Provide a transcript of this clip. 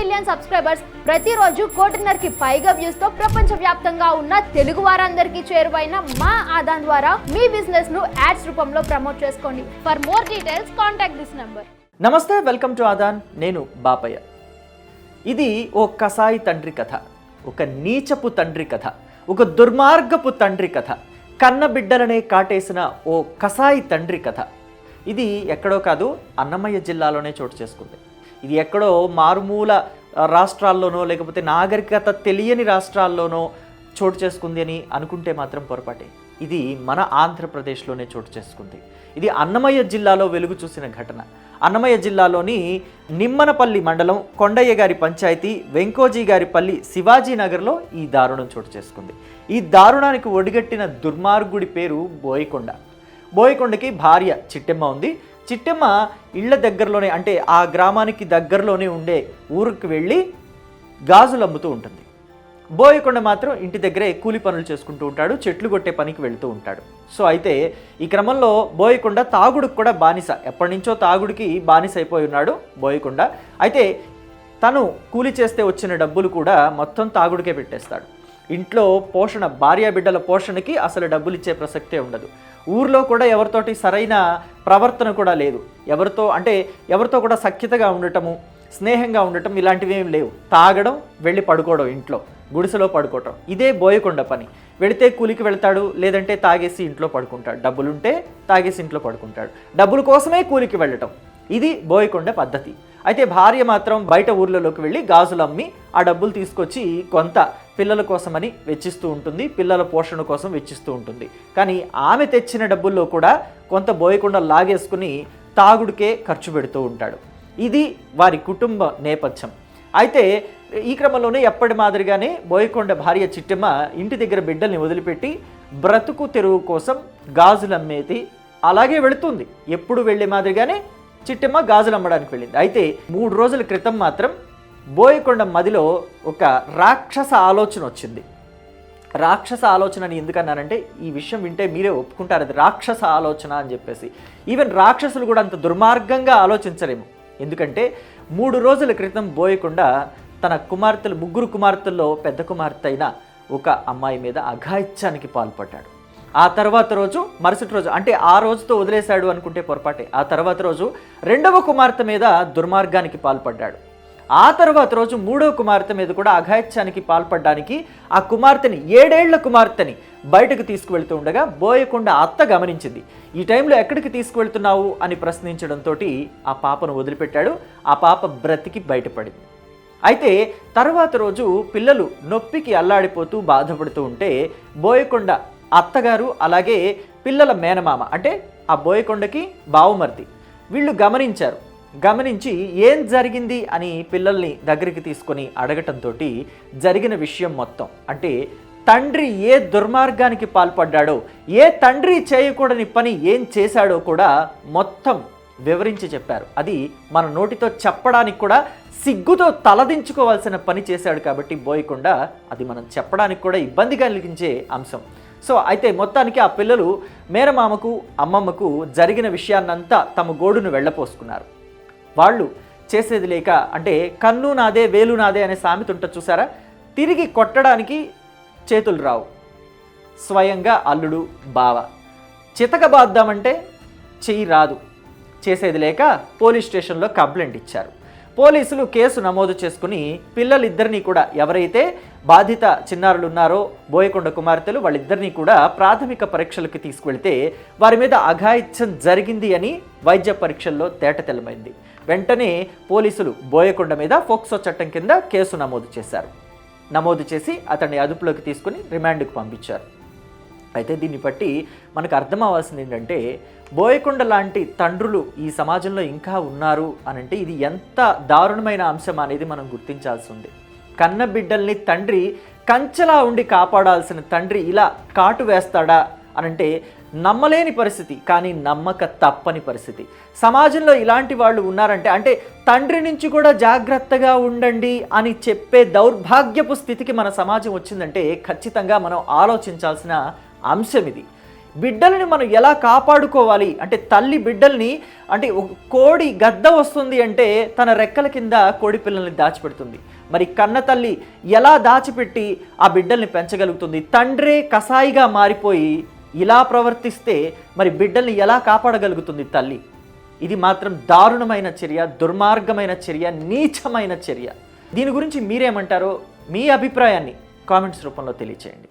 Million subscribers ప్రతిరోజు కోటిన్నరకి పైగా వ్యూస్తో ప్రపంచ వ్యాప్తంగా ఉన్న తెలుగు వారందరికీ చేరువైన మా ఆదాన్ ద్వారా మీ బిజినెస్ను యాడ్స్ రూపంలో ప్రమోట్ చేసుకోండి. For more details contact this number నమస్తే వెల్కమ్ టు ఆదాన్ నేను బాపయ్య. ఇది ఓ కసాయి తండ్రి కథ ఒక నీచపు తండ్రి కథ ఒక దుర్మార్గపు తండ్రి కథ కన్న బిడ్డలనే కాటేసిన ఓ కసాయి తండ్రి కథ. ఇది ఎక్కడో కాదు అన్నమయ్య జిల్లాలోనే చోటు చేసుకుంది. ఇది ఎక్కడో మారుమూల రాష్ట్రాల్లోనో లేకపోతే నాగరికత తెలియని రాష్ట్రాల్లోనో చోటు చేసుకుంది అని అనుకుంటే మాత్రం పొరపాటే. ఇది మన ఆంధ్రప్రదేశ్లోనే చోటు చేసుకుంది. ఇది అన్నమయ్య జిల్లాలో వెలుగు చూసిన ఘటన. అన్నమయ్య జిల్లాలోని నిమ్మనపల్లి మండలం కొండయ్య గారి పంచాయతీ వెంకోజీ గారి పల్లి శివాజీ నగర్లో ఈ దారుణం చోటు చేసుకుంది. ఈ దారుణానికి ఒడిగట్టిన దుర్మార్గుడి పేరు బోయకొండ. బోయకొండకి భార్య చిట్టెమ్మ ఉంది. చిట్టెమ్మ ఇళ్ళ దగ్గరలోనే అంటే ఆ గ్రామానికి దగ్గరలోనే ఉండే ఊరికి వెళ్ళి గాజులు అమ్ముతూ ఉంటుంది. బోయకొండ మాత్రం ఇంటి దగ్గరే కూలి పనులు చేసుకుంటూ ఉంటాడు చెట్లు కొట్టే పనికి వెళుతూ ఉంటాడు. సో అయితే ఈ క్రమంలో బోయకొండ తాగుడుకు కూడా బానిస. ఎప్పటి నుంచో తాగుడికి బానిస అయిపోయి ఉన్నాడు బోయకొండ. అయితే తను కూలి చేస్తే వచ్చిన డబ్బులు కూడా మొత్తం తాగుడికే పెట్టేస్తాడు. ఇంట్లో పోషణ భార్య బిడ్డల పోషణకి అసలు డబ్బులు ఇచ్చే ప్రసక్తే ఉండదు. ఊర్లో కూడా ఎవరితోటి సరైన ప్రవర్తన కూడా లేదు. ఎవరితో అంటే ఎవరితో కూడా సఖ్యతగా ఉండటము స్నేహంగా ఉండటం ఇలాంటివి ఏం లేవు. తాగడం వెళ్ళి పడుకోవడం ఇంట్లో గుడిసెలో పడుకోవటం. ఇదే బోయకొండ పని. వెళితే కూలికి వెళ్తాడు లేదంటే తాగేసి ఇంట్లో పడుకుంటాడు. డబ్బులుంటే తాగేసి ఇంట్లో పడుకుంటాడు. డబ్బుల కోసమే కూలికి వెళ్ళటం. ఇది బోయకొండ పద్ధతి. అయితే భార్య మాత్రం బయట ఊర్లలోకి వెళ్ళి గాజులు అమ్మి ఆ డబ్బులు తీసుకొచ్చి కొంత పిల్లల కోసమని వెచ్చిస్తూ ఉంటుంది పిల్లల పోషణ కోసం వెచ్చిస్తూ ఉంటుంది. కానీ ఆమె తెచ్చిన డబ్బుల్లో కూడా కొంత బోయకొండ లాగేసుకుని తాగుడికే ఖర్చు పెడుతూ ఉంటాడు. ఇది వారి కుటుంబ నేపథ్యం. అయితే ఈ క్రమంలోనే ఎప్పటి మాదిరిగానే బోయకొండ భార్య చిట్టమ్మ ఇంటి దగ్గర బిడ్డల్ని వదిలిపెట్టి బ్రతుకు తెరువు కోసం గాజులు అమ్మేది అలాగే వెళుతుంది. ఎప్పుడు వెళ్ళే మాదిరిగానే చిట్టమ్మ గాజులు అమ్మడానికి వెళ్ళింది. అయితే మూడు రోజుల క్రితం మాత్రం బోయకొండ మదిలో ఒక రాక్షస ఆలోచన వచ్చింది. రాక్షస ఆలోచన అని ఎందుకన్నానంటే ఈ విషయం వింటే మీరే ఒప్పుకుంటారు అది రాక్షస ఆలోచన అని చెప్పేసి. ఈవెన్ రాక్షసులు కూడా అంత దుర్మార్గంగా ఆలోచించలేము. ఎందుకంటే మూడు రోజుల క్రితం బోయకుండా తన కుమార్తెలు ముగ్గురు కుమార్తెల్లో పెద్ద కుమార్తె అయిన ఒక అమ్మాయి మీద అఘాయిత్యానికి పాల్పడ్డాడు. ఆ తర్వాత రోజు మరుసటి రోజు అంటే ఆ రోజుతో వదిలేశాడు అనుకుంటే పొరపాటే. ఆ తర్వాత రోజు రెండవ కుమార్తె మీద దుర్మార్గానికి పాల్పడ్డాడు. ఆ తర్వాత రోజు మూడో కుమార్తె మీద కూడా అఘాయిత్యానికి పాల్పడడానికి ఆ కుమార్తెని ఏడేళ్ళ కుమార్తెని బయటకు తీసుకువెళ్తూ ఉండగా బోయకొండ అత్త గమనించింది. ఈ టైంలో ఎక్కడికి తీసుకువెళ్తున్నావు అని ప్రశ్నించడంతో ఆ పాపను వదిలిపెట్టాడు. ఆ పాప బ్రతికి బయటపడింది. అయితే తర్వాత రోజు పిల్లలు నొప్పికి అల్లాడిపోతూ బాధపడుతూ ఉంటే బోయకొండ అత్తగారు అలాగే పిల్లల మేనమామ అంటే ఆ బోయకొండకి బావుమర్ది వీళ్ళు గమనించారు. గమనించి ఏం జరిగింది అని పిల్లల్ని దగ్గరికి తీసుకొని అడగటంతో జరిగిన విషయం మొత్తం. అంటే తండ్రి ఏ దుర్మార్గానికి పాల్పడ్డాడో ఏ తండ్రి చేయకూడని పని ఏం చేశాడో కూడా మొత్తం వివరించి చెప్పారు. అది మన నోటితో చెప్పడానికి కూడా సిగ్గుతో తలదించుకోవాల్సిన పని చేశాడు కాబట్టి బోయకుండా అది మనం చెప్పడానికి కూడా ఇబ్బంది కలిగించే అంశం. సో అయితే మొత్తానికి ఆ పిల్లలు మేనమామకు అమ్మమ్మకు జరిగిన విషయాన్నంతా తమ గోడును వెళ్ళపోసుకున్నారు. వాళ్ళు చేసేది లేక అంటే కన్ను నాదే వేలు నాదే అనే సామెత ఉంటుంది చూసారా? తిరిగి కొట్టడానికి చేతులు రావు. స్వయంగా అల్లుడు బావ. చితకబాద్దామంటే చెయ్యి రాదు. చేసేది లేక పోలీస్ స్టేషన్లో కంప్లైంట్ ఇచ్చారు. పోలీసులు కేసు నమోదు చేసుకుని పిల్లలిద్దరినీ కూడా ఎవరైతే బాధిత చిన్నారులు ఉన్నారో బోయకొండ కుమార్తెలు వాళ్ళిద్దరినీ కూడా ప్రాథమిక పరీక్షలకు తీసుకువెళ్తే వారి మీద అఘాయిత్యం జరిగింది అని వైద్య పరీక్షల్లో తేట తెలమైంది. వెంటనే పోలీసులు బోయకొండ మీద ఫోక్సో చట్టం కింద కేసు నమోదు చేశారు. నమోదు చేసి అతన్ని అదుపులోకి తీసుకుని రిమాండ్కు పంపించారు. అయితే దీన్ని బట్టి మనకు అర్థం అవ్వాల్సింది ఏంటంటే బోయకొండ లాంటి తండ్రులు ఈ సమాజంలో ఇంకా ఉన్నారు అనంటే ఇది ఎంత దారుణమైన అంశం అనేది మనం గుర్తించాల్సి ఉంది కన్న బిడ్డల్ని తండ్రి కంచెలా ఉండి కాపాడాల్సిన తండ్రి ఇలా కాటు వేస్తాడా అనంటే నమ్మలేని పరిస్థితి కానీ నమ్మక తప్పని పరిస్థితి. సమాజంలో ఇలాంటి వాళ్ళు ఉన్నారంటే అంటే తండ్రి నుంచి కూడా జాగ్రత్తగా ఉండండి అని చెప్పే దౌర్భాగ్యపు స్థితికి మన సమాజం వచ్చిందంటే ఖచ్చితంగా మనం ఆలోచించాల్సిన అంశం ఇది బిడ్డలని మనం ఎలా కాపాడుకోవాలి? అంటే తల్లి బిడ్డల్ని అంటే ఒక కోడి గద్ద వస్తుంది అంటే తన రెక్కల కింద కోడి పిల్లల్ని దాచిపెడుతుంది. మరి కన్న తల్లి ఎలా దాచిపెట్టి ఆ బిడ్డల్ని పెంచగలుగుతుంది? తండ్రే కసాయిగా మారిపోయి ఇలా ప్రవర్తిస్తే మరి బిడ్డల్ని ఎలా కాపాడగలుగుతుంది తల్లి? ఇది మాత్రం దారుణమైన చర్య దుర్మార్గమైన చర్య నీచమైన చర్య. దీని గురించి మీరేమంటారో మీ అభిప్రాయాన్ని కామెంట్స్ రూపంలో తెలియచేయండి.